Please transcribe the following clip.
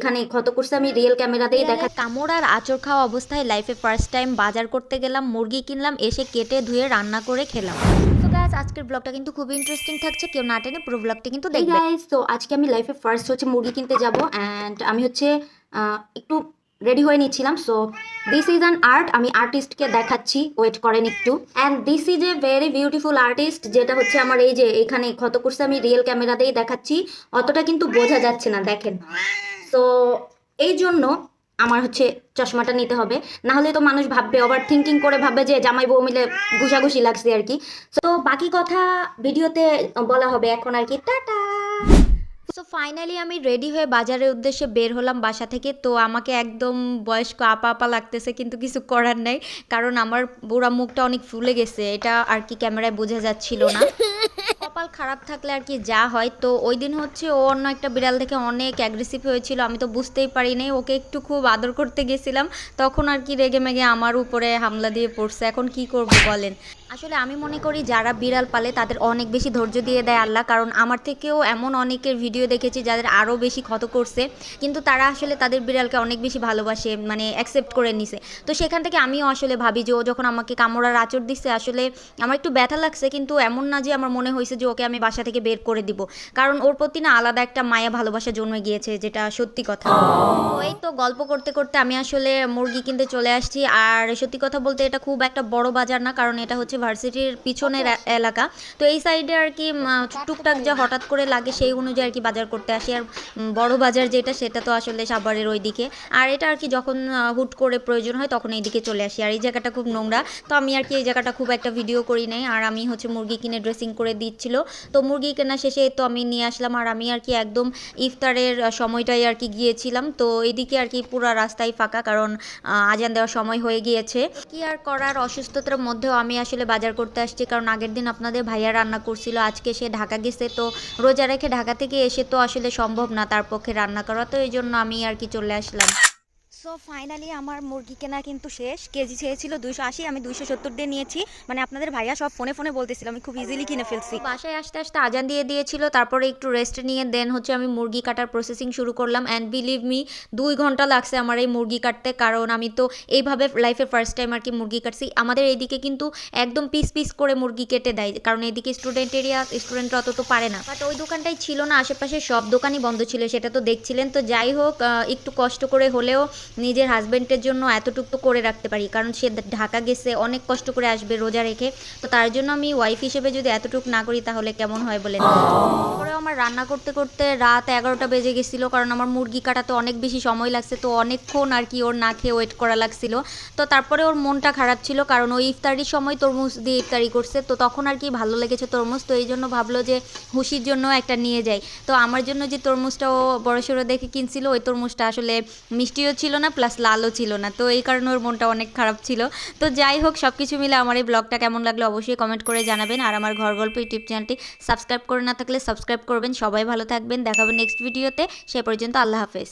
এখানে ক্ষত করছে আমি রিয়েল ক্যামেরাতেই দেখা দেখা কামড় আর আচর খাওয়া অবস্থায় লাইফে ফার্স্ট টাইম বাজার করতে গেলাম মুরগি কিনলাম এসে কেটে ধুয়ে রান্না করে খেলাম। তো আজকের ব্লগটা কিন্তু খুব ইন্টারেস্টিং থাকছে কেউ না টেনে পুরো ব্লগটা কিন্তু দেখবে। তো আজকে আমি লাইফে ফার্স্ট হচ্ছে মুরগি কিনতে যাব অ্যান্ড আমি হচ্ছে একটু রেডি হয়ে নিচ্ছিলাম so this is an art আমি আর্টিস্টকে দেখাচ্ছি ওয়েট করেন একটু। And this is a very beautiful artist যেটা হচ্ছে আমার এই যে এখানে ক্ষত করছে আমি রিয়েল ক্যামেরাতেই দেখাচ্ছি অতটা কিন্তু বোঝা যাচ্ছে না দেখেন। সো এই জন্য আমার হচ্ছে চশমাটা নিতে হবে। না হলে তো মানুষ ভাববে ওভার থিঙ্কিং করে ভাববে যে জামাই বউ মিলে ঘুষাঘুষি লাগছে আর কি। তো বাকি কথা ভিডিওতে বলা হবে এখন আর কি। টাটা! সো ফাইনালি আমি রেডি হয়ে বাজারের উদ্দেশ্যে বের হলাম বাসা থেকে। তো আমাকে একদম বয়স্ক আপা আপা লাগতেছে কিন্তু কিছু করার নেই। কারণ আমার বুড়া মুখটা অনেক ফুলে গেছে। এটা আর কি ক্যামেরায় বোঝা যাচ্ছিল না। কপাল খারাপ থাকলে আর কি যা হয়। তো ওই দিন হচ্ছে ও অন্য একটা বিড়াল দেখে অনেক অ্যাগ্রেসিভ হয়েছিল। আমি তো বুঝতেই পারি নাই ওকে একটু খুব আদর করতে গেছিলাম। তখন আর কি রেগে মেগে আমার উপরে হামলা দিয়ে পড়ছে। এখন কি করব বলেন? আসলে আমি মনে করি যারা বিড়াল পালে তাদের অনেক বেশি ধৈর্য দিয়ে দেয় আল্লাহ। কারণ আমার থেকেও এমন অনেকের ভিডিও দেখেছি যাদের আরও বেশি ক্ষত করছে। কিন্তু তারা আসলে তাদের বিড়ালকে অনেক বেশি ভালোবাসে মানে অ্যাকসেপ্ট করে নিছে। তো সেখান থেকে আমিও আসলে ভাবি যে ও যখন আমাকে কামড়ার আচর দিচ্ছে আসলে আমার একটু ব্যথা লাগছে। কিন্তু এমন না যে আমার মনে হয়েছে যে ওকে আমি বাসা থেকে বের করে দিব। কারণ ওর প্রতি না আলাদা একটা মায়া ভালোবাসা জন্মে গিয়েছে, যেটা সত্যি কথা। এই তো গল্প করতে করতে আমি আসলে মুরগি কিনতে চলে আসছি। আর সত্যি কথা বলতে এটা খুব একটা বড় বাজার না, কারণ এটা হচ্ছে ভার্সিটির পিছনের এলাকা। তো এই সাইডে আর কি টুকটাক যা হঠাৎ করে লাগে সেই অনুযায়ী আর কি বাজার করতে আসি। আর বড় বাজার যেটা, সেটা তো আসলে সাভারের ওই দিকে আর এটা আর কি যখন হুট করে প্রয়োজন হয় তখন এই দিকে চলে আসি। আর এই জায়গাটা খুব নোংরা। তো আমি আর কি এই জায়গাটা খুব একটা ভিডিও করি নাই। আর আমি হচ্ছে মুরগি কিনে ড্রেসিং করে দিচ্ছিল। তো মুরগি কেনা শেষে তো আমি নিয়ে আসলাম আর আমি আর কি একদম ইফতারের সময়টাই আর কি গিয়েছিলাম। তো এদিকে আর কি পুরো রাস্তায় ফাঁকা কারণ আজান দেওয়ার সময় হয়ে গিয়েছে। কি আর করার, অসুস্থতার মধ্যেও আমি আসলে বাজার করতে আসছি কারণ আগের দিন আপনাদের ভাইয়া রান্না করছিল, আজকে সে ঢাকা গেছে। তো রোজা রেখে ঢাকা থেকে এসে তো আসলে সম্ভব না তার পক্ষে রান্না করা। তো এই জন্য আমি আর কি চলে আসলাম। সো ফাইনালি আমার মুরগি কেনা কিন্তু শেষ। কেজি চেয়েছিল দুইশো আশি, আমি দুইশো সত্তর দিয়ে নিয়েছি। মানে আপনাদের ভাইয়া সব ফোনে ফোনে বলতেছিল, আমি খুব ইজিলি কিনে ফেলছি। বাসায় আসতে আসতে আজান দিয়ে দিয়েছিল, তারপরে একটু রেস্ট নিয়ে দেন হচ্ছে আমি মুরগি কাটার প্রসেসিং শুরু করলাম। অ্যান্ড বিলিভ মি দুই ঘণ্টা লাগছে আমার এই মুরগি কাটতে, কারণ আমি তো এইভাবে লাইফে ফার্স্ট টাইম আর কি মুরগি কাটছি। আমাদের এইদিকে কিন্তু একদম পিস পিস করে মুরগি কেটে দেয়, কারণ এইদিকে স্টুডেন্ট এরিয়া স্টুডেন্টরা অত তো পারে না। বাট ওই দোকানটাই ছিল না, আশেপাশে সব দোকানই বন্ধ ছিল, সেটা তো দেখছিলেন। তো যাই হোক একটু কষ্ট করে হলেও নিজের হাজব্যান্ডের জন্য এতটুকু তো করে রাখতে পারি। কারণ সে ঢাকা গেছে, অনেক কষ্ট করে আসবে রোজা রেখে। তো তার জন্য আমি ওয়াইফ হিসেবে যদি এতটুকু না করি তাহলে কেমন হয় বলে আমার রান্না করতে করতে রাত এগারোটা বেজে গেছিল, কারণ আমার মুরগি কাটাতে অনেক বেশি সময় লাগছে, তো অনেকক্ষণ আর কি ওর না খেয়ে ওয়েট করা লাগছিল। তো তারপরে ওর মনটা খারাপ ছিল, কারণ ওই ইফতারির সময় তরমুজ দিয়ে ইফতারি করছে, তো তখন আর কি ভালো লেগেছে তরমুজ, তো এই জন্য ভাবলো যে হুশির জন্য একটা নিয়ে যাই। তো আমার জন্য যে তরমুজটা ও বড় সড়ো দেখে কিনছিল, ওই তরমুজটা আসলে মিষ্টিও ছিল না প্লাস লালও ছিল না, তো এই কারণে ওর মনটা অনেক খারাপ ছিল। তো যাই হোক সব কিছু মিলে আমার এই ব্লগটা কেমন লাগল অবশ্যই কমেন্ট করে জানাবেন, আর আমার ঘর গল্প ইউটিউব চ্যানেলটি সাবস্ক্রাইব করে না থাকলে সাবস্ক্রাইব করবেন। সবাই ভালো থাকবেন। দেখাবেন নেক্সট ভিডিওতে সে পর্যন্ত আল্লাহ হাফেজ।